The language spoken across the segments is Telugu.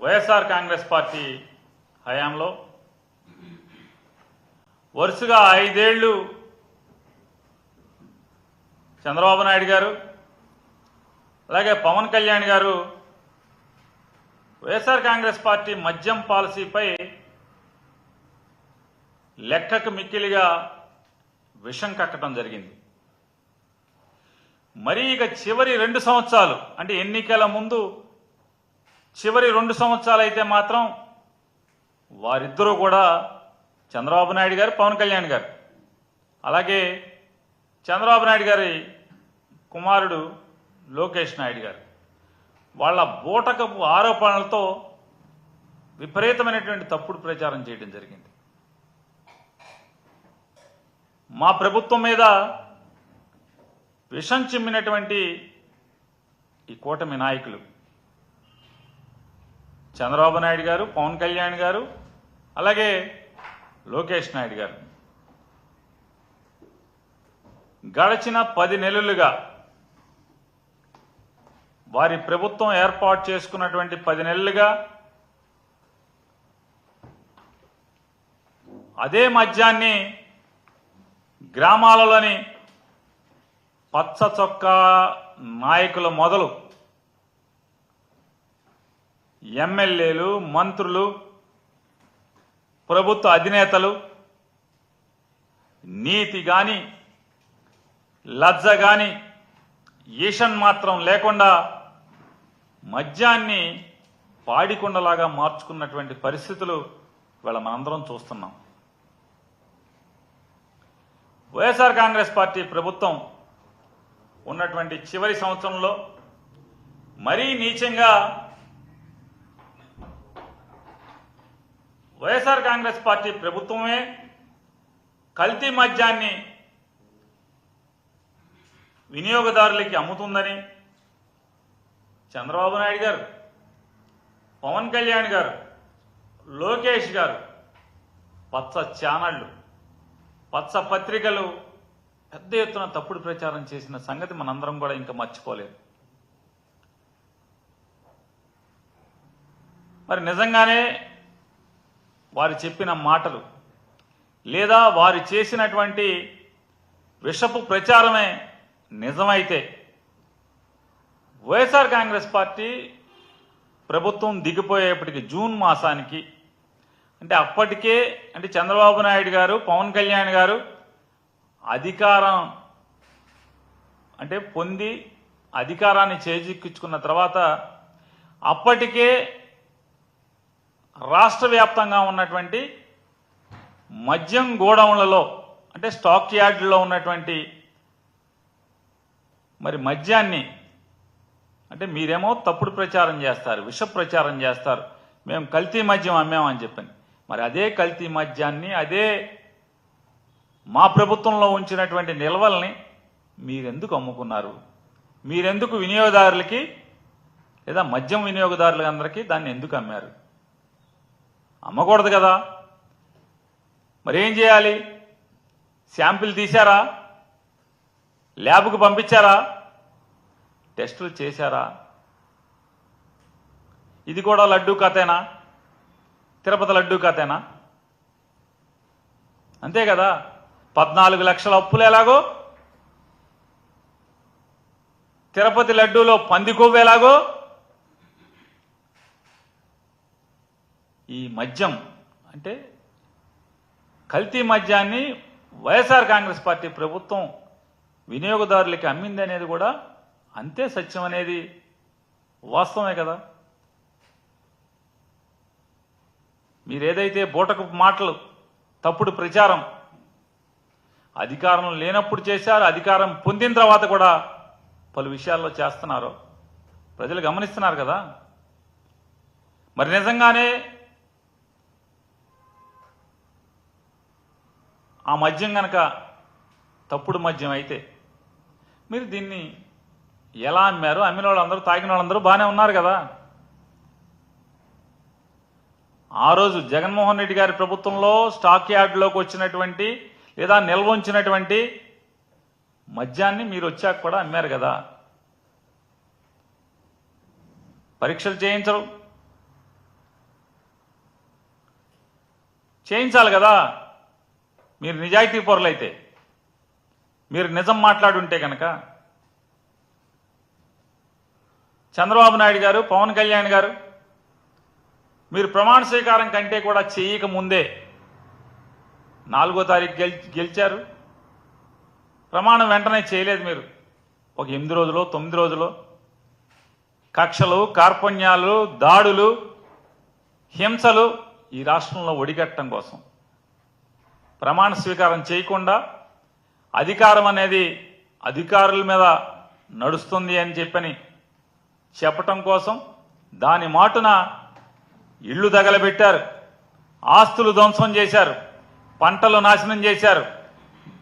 వైఎస్ఆర్ కాంగ్రెస్ పార్టీ హయాంలో వరుసగా ఐదేళ్ళు చంద్రబాబు నాయుడు గారు అలాగే పవన్ కళ్యాణ్ గారు వైఎస్ఆర్ కాంగ్రెస్ పార్టీ మద్యం పాలసీపై లెక్కకు మిక్కిలిగా విషం కక్కటం జరిగింది. మరి ఇక చివరి రెండు సంవత్సరాలు అంటే ఎన్నికల ముందు చివరి రెండు సంవత్సరాలు అయితే మాత్రం వారిద్దరూ కూడా చంద్రబాబు నాయుడు గారు పవన్ కళ్యాణ్ గారు. అలాగే చంద్రబాబు నాయుడు గారి కుమారుడు లోకేష్ నాయుడు గారు. వాళ్ళ బూటకపు ఆరోపణలతో విపరీతమైనటువంటి తప్పుడు ప్రచారం చేయడం జరిగింది. మా ప్రభుత్వం మీద విషం చిమ్మినటువంటి ఈ కూటమి నాయకులు చంద్రబాబు నాయుడు గారు పవన్ కళ్యాణ్ గారు అలాగే లోకేష్ నాయుడు గారు. గడచిన పది నెలలుగా వారి ప్రభుత్వం ఏర్పాటు చేసుకున్నటువంటి పది నెలలుగా అదే మద్యాన్ని గ్రామాలలోని పచ్చ చొక్కా నాయకుల మొదలు ఎమ్మెల్యేలు మంత్రులు ప్రభుత్వ అధినేతలు నీతి గాని లజ్జ గాని ఈషన్ మాత్రం లేకుండా మద్యాన్ని పాడికొండలాగా మార్చుకున్నటువంటి పరిస్థితులు ఇవాళ మనందరం చూస్తున్నాం. వైఎస్ఆర్ కాంగ్రెస్ పార్టీ ప్రభుత్వం ఉన్నటువంటి చివరి సంవత్సరంలో మరీ నీచంగా వైఎస్ఆర్ కాంగ్రెస్ పార్టీ ప్రభుత్వమే కల్తీ మద్యాన్ని వినియోగదారులకి అమ్ముతుందని చంద్రబాబు నాయుడు గారు పవన్ కళ్యాణ్ గారు లోకేష్ గారు పచ్చ ఛానళ్ళు పచ్చ పత్రికలు పెద్ద ఎత్తున తప్పుడు ప్రచారం చేసిన సంగతి మనందరం కూడా ఇంకా మర్చిపోలేదు. మరి నిజంగానే వారు చెప్పిన మాటలు లేదా వారు చేసినటువంటి విషపు ప్రచారమే నిజమైతే వైఎస్ఆర్ కాంగ్రెస్ పార్టీ ప్రభుత్వం దిగిపోయేప్పటికి జూన్ మాసానికి అంటే అప్పటికే అంటే చంద్రబాబు నాయుడు గారు పవన్ కళ్యాణ్ గారు అధికారం అంటే పొంది అధికారాన్ని చేజిక్కించుకున్న తర్వాత అప్పటికే రాష్ట్ర వ్యాప్తంగా ఉన్నటువంటి మద్యం గోడౌన్లలో అంటే స్టాక్ యార్డుల్లో ఉన్నటువంటి మరి మద్యాన్ని అంటే మీరేమో తప్పుడు ప్రచారం చేస్తారు విష ప్రచారం చేస్తారు మేము కల్తీ మద్యం అమ్మామని చెప్పని. మరి అదే కల్తీ మద్యాన్ని అదే మా ప్రభుత్వంలో ఉంచినటువంటి నిల్వల్ని మీరెందుకు అమ్ముకున్నారు? మీరెందుకు వినియోగదారులకి లేదా మద్యం వినియోగదారులందరికీ దాన్ని ఎందుకు అమ్మారు? అమ్మకూడదు కదా. మరి ఏం చేయాలి శాంపిల్ తీశారా? ల్యాబ్కు పంపించారా? టెస్టులు చేశారా? ఇది కూడా లడ్డూ కథేనా తిరుపతి లడ్డూ కథేనా అంతే కదా. పద్నాలుగు లక్షల అప్పులు ఎలాగో? తిరుపతి లడ్డూలో పంది కొవ్వు ఎలాగో? ఈ మద్యం అంటే కల్తీ మద్యాన్ని వైఎస్ఆర్ కాంగ్రెస్ పార్టీ ప్రభుత్వం వినియోగదారులకి అమ్మింది అనేది కూడా అంతే సత్యం అనేది వాస్తవమే కదా. మీరేదైతే బూటకు మాటలు తప్పుడు ప్రచారం అధికారం లేనప్పుడు చేశారు అధికారం పొందిన తర్వాత కూడా పలు విషయాల్లో చేస్తున్నారు. ప్రజలు గమనిస్తున్నారు కదా. మరి నిజంగానే ఆ మద్యం గనక తప్పుడు మద్యం అయితే మీరు దీన్ని ఎలా అమ్మారు అమ్మిన వాళ్ళందరూ తాగిన వాళ్ళందరూ బాగానే ఉన్నారు కదా. ఆ రోజు జగన్మోహన్ రెడ్డి గారి ప్రభుత్వంలో స్టాక్ యార్డ్లోకి వచ్చినటువంటి లేదా నిల్వ ఉంచినటువంటి మద్యాన్ని మీరు వచ్చాక కూడా అమ్మారు కదా. పరీక్షలు చేయించరు. చేయించాలి కదా. మీరు నిజాయితీ పరులైతే మీరు నిజం మాట్లాడుంటే కనుక చంద్రబాబు నాయుడు గారు పవన్ కళ్యాణ్ గారు మీరు ప్రమాణ స్వీకారం కంటే కూడా చేయక ముందే నాలుగో తారీఖు గెలిచారు. ప్రమాణం వెంటనే చేయలేదు మీరు. ఒక ఎనిమిది రోజులు తొమ్మిది రోజులు కక్షలు కార్పణ్యాలు దాడులు హింసలు ఈ రాష్ట్రంలో ఒడిగట్టడం కోసం. ప్రమాణ స్వీకారం చేయకుండా అధికారం అనేది అధికారుల మీద నడుస్తుంది అని చెప్పని చెప్పటం కోసం దాని మాటున ఇళ్ళు తగలబెట్టారు. ఆస్తులు ధ్వంసం చేశారు. పంటలు నాశనం చేశారు.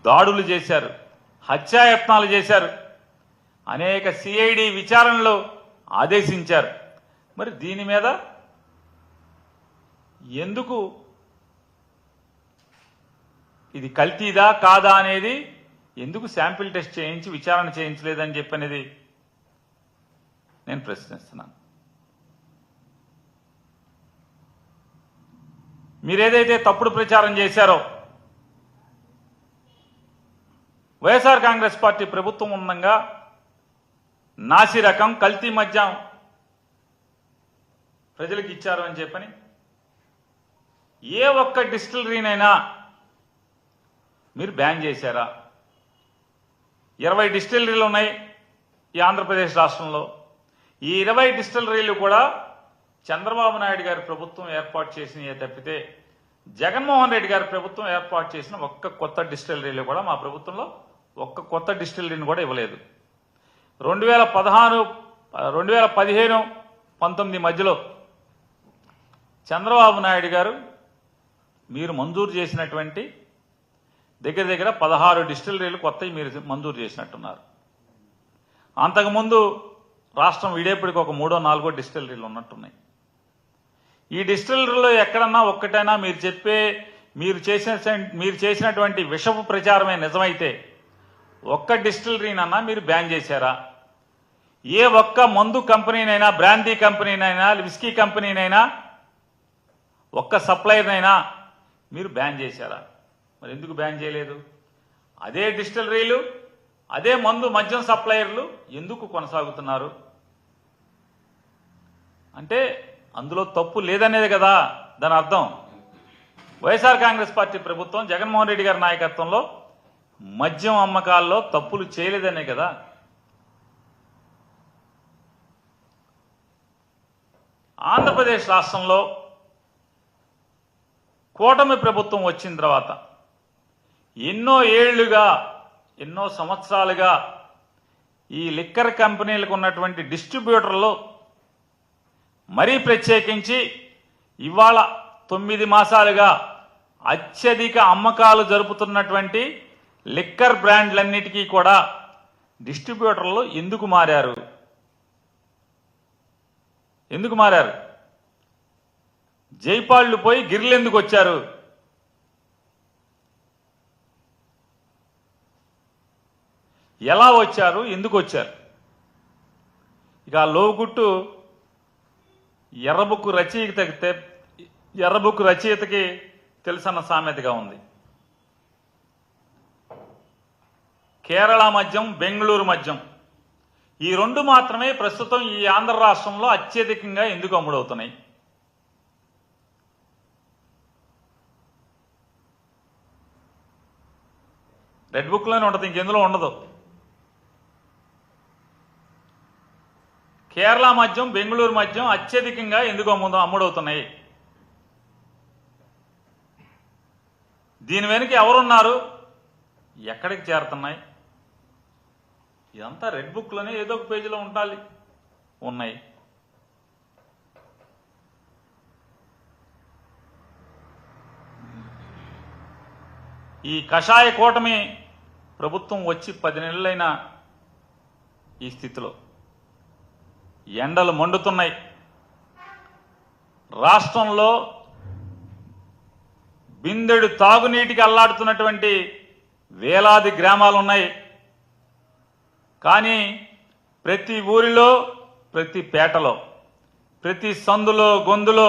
దాడులు చేశారు. హత్యాయత్నాలు చేశారు. అనేక సిఐడి విచారణలు ఆదేశించారు. మరి దీని మీద ఎందుకు ఇది కల్తీదా కాదా అనేది ఎందుకు శాంపిల్ టెస్ట్ చేయించి విచారణ చేయించలేదని చెప్పనేది నేను ప్రశ్నిస్తున్నాను. మీరేదైతే తప్పుడు ప్రచారం చేశారో వైఎస్ఆర్ కాంగ్రెస్ పార్టీ ప్రభుత్వం ఉండగా నాసి రకం కల్తీ మద్యం ప్రజలకు ఇచ్చారు అని చెప్పని ఏ ఒక్క డిస్టిలరీనైనా మీరు బ్యాన్ చేశారా? ఇరవై డిస్టిలరీలు ఉన్నాయి ఈ ఆంధ్రప్రదేశ్ రాష్ట్రంలో. ఈ ఇరవై డిస్టిలరీలు కూడా చంద్రబాబు నాయుడు గారి ప్రభుత్వం ఏర్పాటు చేసినవి తప్పితే జగన్మోహన్ రెడ్డి గారి ప్రభుత్వం ఏర్పాటు చేసిన ఒక్క కొత్త డిస్టిలరీలు కూడా మా ప్రభుత్వంలో ఒక్క కొత్త డిస్టిలరీని కూడా ఇవ్వలేదు. రెండు వేల పదహారు రెండు వేల పదిహేను పంతొమ్మిది మధ్యలో చంద్రబాబు నాయుడు గారు మీరు మంజూరు చేసినటువంటి దగ్గర దగ్గర పదహారు డిస్టిలరీలు కొత్తవి మీరు మంజూరు చేసినట్టున్నారు. అంతకుముందు రాష్ట్రం విడేపటికి ఒక మూడో నాలుగో డిస్టిలరీలు ఉన్నట్టున్నాయి. ఈ డిస్టిలరీలో ఎక్కడన్నా ఒక్కటైనా మీరు చెప్పే మీరు చేసిన మీరు చేసినటువంటి విషపు ప్రచారమే నిజమైతే ఒక్క డిస్టిలరీనన్నా మీరు బ్యాన్ చేశారా? ఏ ఒక్క మందు కంపెనీనైనా బ్రాందీ కంపెనీనైనా విస్కీ కంపెనీనైనా ఒక్క సప్లైర్నైనా మీరు బ్యాన్ చేశారా? మరి ఎందుకు బ్యాన్ చేయలేదు? అదే డిస్టిలరీలు అదే మందు మద్యం సప్లయర్లు ఎందుకు కొనసాగుతున్నారు? అంటే అందులో తప్పు లేదనేది కదా దాని అర్థం. వైఎస్ఆర్ కాంగ్రెస్ పార్టీ ప్రభుత్వం జగన్మోహన్ రెడ్డి గారి నాయకత్వంలో మద్యం అమ్మకాల్లో తప్పులు చేయలేదనే కదా. ఆంధ్రప్రదేశ్ రాష్ట్రంలో కూటమి ప్రభుత్వం వచ్చిన తర్వాత ఎన్నో ఏళ్ళుగా ఎన్నో సంవత్సరాలుగా ఈ లిక్కర్ కంపెనీలకు ఉన్నటువంటి డిస్ట్రిబ్యూటర్లు మరీ ప్రత్యేకించి ఇవాళ తొమ్మిది మాసాలుగా అత్యధిక అమ్మకాలు జరుపుతున్నటువంటి లిక్కర్ బ్రాండ్లన్నిటికీ కూడా డిస్ట్రిబ్యూటర్లు ఎందుకు మారారు? ఎందుకు మారారు? జైపాళ్ళు పోయి గిర్లెందుకు వచ్చారు? ఎలా వచ్చారు ఎందుకు వచ్చారు? ఇక ఆ లోగుట్టు ఎర్రబుక్కు రచయిత ఎర్రబుక్కు రచయితకి తెలుసన్న సామెతగా ఉంది. కేరళ మద్యం బెంగళూరు మద్యం. ఈ రెండు మాత్రమే ప్రస్తుతం ఈ ఆంధ్ర రాష్ట్రంలో అత్యధికంగా ఎందుకు అమ్ముడవుతున్నాయి? రెడ్ బుక్లోనే ఉంటుంది ఇంకెందులో ఉండదు. కేరళ మద్యం బెంగళూరు మద్యం అత్యధికంగా ఎందుకు అమ్ము అమ్ముడవుతున్నాయి? దీని వెనుక ఎవరున్నారు? ఎక్కడికి చేరుతున్నాయి? ఇదంతా రెడ్ బుక్లోనే ఏదో ఒక పేజీలో ఉండాలి ఉన్నాయి. ఈ కషాయ కూటమి ప్రభుత్వం వచ్చి పది నెలలైన ఈ స్థితిలో ఎండలు మండుతున్నాయి. రాష్ట్రంలో బిందెడు తాగునీటికి అల్లాడుతున్నటువంటి వేలాది గ్రామాలు ఉన్నాయి కానీ ప్రతి ఊరిలో ప్రతి పేటలో ప్రతి సందులో గొందులో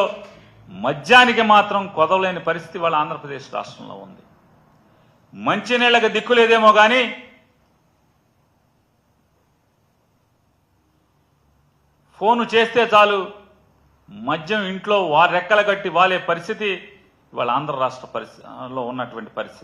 మద్యానికి మాత్రం కొదవలేని పరిస్థితి వాళ్ళ ఆంధ్రప్రదేశ్ రాష్ట్రంలో ఉంది. మంచినీళ్ళకి దిక్కులేదేమో కానీ ఫోను చేస్తే చాలు. మద్యం ఇంట్లో వారెక్కల కట్టి వాలే పరిస్థితి. ఇవాళ ఆంధ్ర రాష్ట్ర పరిస్థితిలో ఉన్నటువంటి పరిస్థితి.